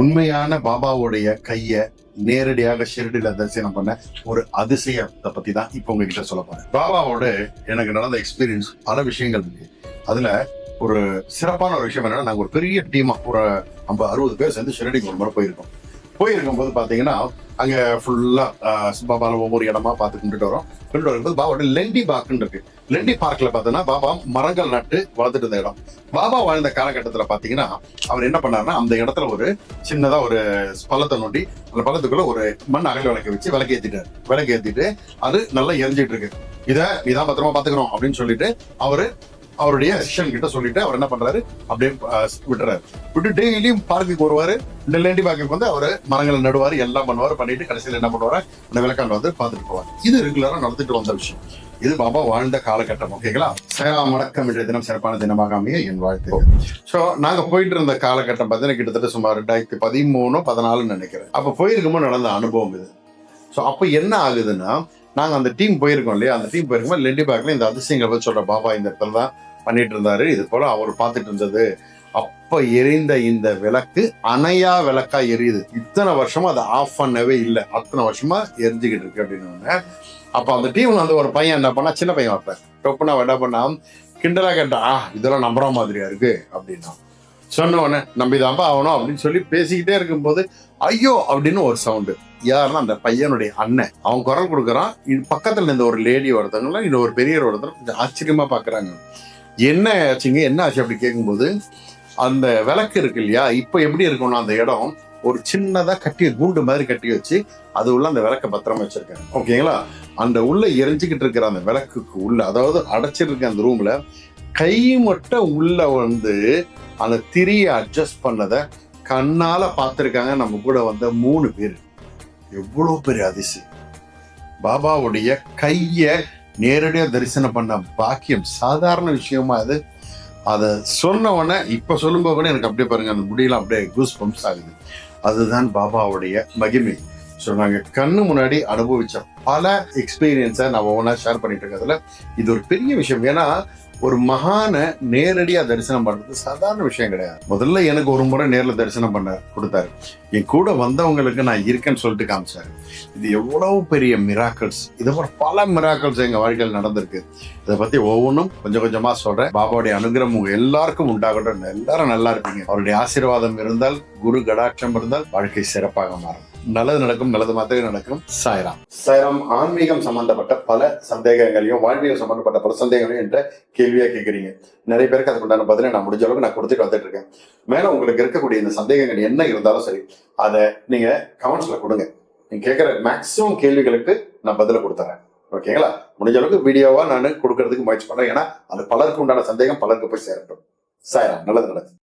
உண்மையான பாபாவுடைய கைய நேரடியாக ஷிரடியில தரிசனம் பண்ண ஒரு அதிசயத்தை பத்தி தான் இப்போ உங்ககிட்ட சொல்ல போறேன். பாபாவோட எனக்கு நடந்த எக்ஸ்பீரியன்ஸ் பல விஷயங்கள் இருக்கு. அதுல ஒரு சிறப்பான ஒரு விஷயம் என்னன்னா நாங்க ஒரு பெரிய டீமா ஒரு ஐம்பது அறுபது பேர் சேர்ந்து ஷிரடிக்கு ஒரு முறை போயிருக்கோம். போயிருக்கும் போது பாத்தீங்கன்னா அங்க ஃபுல்லா பாபால ஒவ்வொரு இடமா பார்த்து கொண்டுட்டு வரோம். கொண்டு வரும்போது பாபாவோட லெண்டி பார்க்குன்னு இருக்கு. லெண்டி பார்க்ல பார்த்தோன்னா பாபா மரங்கள் நட்டு வளர்த்துட்டு இருந்த இடம். பாபா வாழ்ந்த காலகட்டத்துல பாத்தீங்கன்னா அவர் என்ன பண்ணாருன்னா அந்த இடத்துல ஒரு சின்னதா ஒரு பள்ளத்தை நோண்டி அந்த பள்ளத்துக்குள்ள ஒரு மண் அகல் விளக்க வச்சு விளக்கு ஏத்திட்டாரு. விளக்கு ஏத்திட்டு அது நல்லா எரிஞ்சிட்டு இருக்கு. இதை இதான் பத்திரமா பாத்துக்கிறோம் அப்படின்னு சொல்லிட்டு அவரு அவருடைய அசிஸ்டன்ட் கிட்ட சொல்லிட்டு அவர் என்ன பண்றாரு? அப்படியே விட்டுறாரு. விட்டு டெய்லியும் பார்க்குக்கு வருவாரு. இந்த பார்க்குக்கு வந்து அவர் மரங்களை நடுவாரு எல்லாம் பண்ணுவாரு. பண்ணிட்டு கடைசியில் என்ன பண்ணுவாரு? அந்த விளக்காண்டு வந்து பார்த்துட்டு போவார். இது ரெகுலரா நடந்துட்டு வந்த விஷயம். இது பாபா வாழ்ந்த காலகட்டம் ஓகேங்களா சேலம் வணக்கம் என்ற தினம் சிறப்பான தினமாக அமைய என் வாழ்த்து ஸோ நாங்க போயிட்டு இருந்த காலகட்டம் பார்த்தீங்கன்னா கிட்டத்தட்ட சுமார் ரெண்டாயிரத்தி பதிமூணு பதினாலுன்னு நினைக்கிறேன். அப்போ போயிருக்கும்போது நடந்த அனுபவம் இது. ஸோ அப்போ என்ன ஆகுதுன்னா நாங்கள் அந்த டீம் போயிருக்கோம் இல்லையா? அந்த டீம் போயிருக்கோம் லெண்டி பார்க்கல இந்த அதிசயங்களை பற்றி சொல்ற பாபா இந்த இடத்துல தான் பண்ணிட்டு இருந்தாரு இது போல அவர் பார்த்துட்டு இருந்தது அப்ப எரிந்த இந்த விளக்கு அணையா விளக்கா எரியுது. இத்தனை வருஷமா அதை ஆஃப் பண்ணவே இல்லை. அத்தனை வருஷமா எரிஞ்சுக்கிட்டு இருக்கு அப்படின்னு அப்போ அப்ப அந்த டீம்ல வந்து ஒரு பையன் என்ன பண்ணா சின்ன பையன் வைப்பேன் டொப்புனா என்ன பண்ணா கிண்டலா கேட்டா "ஆ, இதெல்லாம் நம்புற மாதிரியா இருக்கு? அப்படின்னா சொன்ன உடனே நம்பிதான்பா ஆகணும் அப்படின்னு சொல்லி பேசிக்கிட்டே இருக்கும்போது ஐயோ அப்படின்னு ஒரு சவுண்டு யாருன்னா அந்த பையனுடைய அண்ணன். அவன் குரல் கொடுக்குறான். இது பக்கத்துல இருந்த ஒரு லேடி ஒருத்தவங்கள இன்னும் ஒரு பெரியவர் ஒருத்தர் கொஞ்சம் ஆச்சரியமா பாக்குறாங்க. என்ன ஆச்சுங்க? என்ன ஆச்சு அப்படி கேட்கும்போது அந்த விளக்கு இருக்கு இல்லையா? இப்போ எப்படி இருக்கும்னா அந்த இடம் ஒரு சின்னதாக கட்டி கூண்டு மாதிரி கட்டி வச்சு அது உள்ள அந்த விளக்க பத்திரமா வச்சிருக்காங்க. ஓகேங்களா? அந்த உள்ள எரிஞ்சுக்கிட்டு இருக்கிற அந்த விளக்குக்கு உள்ள அதாவது அடைச்சிருக்க அந்த ரூம்ல கை மட்டும் உள்ள வந்து அந்த திரியை அட்ஜஸ்ட் பண்ணதை கண்ணால பார்த்துருக்காங்க. நம்ம கூட வந்த மூணு பேர். எவ்வளோ பெரிய அதிசயம். பாபாவுடைய கையை நேரடியாக தரிசனம் பண்ண பாக்கியம் சாதாரண விஷயமா அது. அதை சொன்ன உடனே இப்ப சொல்லும்போது கூட எனக்கு அப்படியே பாருங்க அந்த முடியெல்லாம் அப்படியே கூஸ் பம்ப்ஸ் ஆகுது. அதுதான் பாபாவுடைய மகிமை. ஸோ நாங்கள் கண்ணு முன்னாடி அனுபவிச்ச பல எக்ஸ்பீரியன்ஸை நான் ஒவ்வொன்றா ஷேர் பண்ணிட்டு இருக்கிறதுல இது ஒரு பெரிய விஷயம். ஏன்னா ஒரு மகானை நேரடியாக தரிசனம் பண்ணுறது சாதாரண விஷயம் கிடையாது. முதல்ல எனக்கு ஒரு முறை நேரில் தரிசனம் பண்ண கொடுத்தாரு. என் கூட வந்தவங்களுக்கு நான் இருக்கேன்னு சொல்லிட்டு காமிச்சாரு. இது எவ்வளவு பெரிய மிராக்கல்ஸ் இது மாதிரி பல மிராக்கல்ஸ் எங்கள் வாழ்க்கையில் நடந்திருக்கு. இதை பற்றி ஒவ்வொன்றும் கொஞ்சம் கொஞ்சமாக சொல்கிறேன் பாபாவுடைய அனுகிரகம் உங்கள் எல்லாருக்கும் உண்டாகட்டும். எல்லாரும் நல்லா இருப்பீங்க. அவருடைய ஆசீர்வாதம் இருந்தால் குரு கடாட்சம் இருந்தால் வாழ்க்கை சிறப்பாக மாறும். நல்லது நடக்கும் நல்லது மாத்திரம் நடக்கும். சாய்ராம். சாய்ராம் ஆன்மீகம் சம்பந்தப்பட்ட பல சந்தேகங்களையும் வாழ்வியல் சம்பந்தப்பட்ட பல சந்தேகங்களையும் என்ற கேள்வியா கேட்குறீங்க. நிறைய பேருக்கு அதுக்கு உண்டான பதிலை நான் முடிஞ்ச அளவுக்கு நான் கொடுத்துட்டு வந்துட்டு இருக்கேன். மேல உங்களுக்கு இருக்கக்கூடிய இந்த சந்தேகங்கள் என்ன இருந்தாலும் சரி அதை நீங்க கமெண்ட்ஸ்ல கொடுங்க. நீங்க கேட்குற மேக்ஸிமம் கேள்விகளுக்கு நான் பதில கொடுத்துறேன். ஓகேங்களா முடிஞ்ச அளவுக்கு வீடியோவா நான் கொடுக்கறதுக்கு முயற்சி பண்றேன். ஏன்னா அது பலருக்கு உண்டான சந்தேகம் பலருக்கு போய் சேரட்டும். சாய்ராம் நல்லது நடக்கும்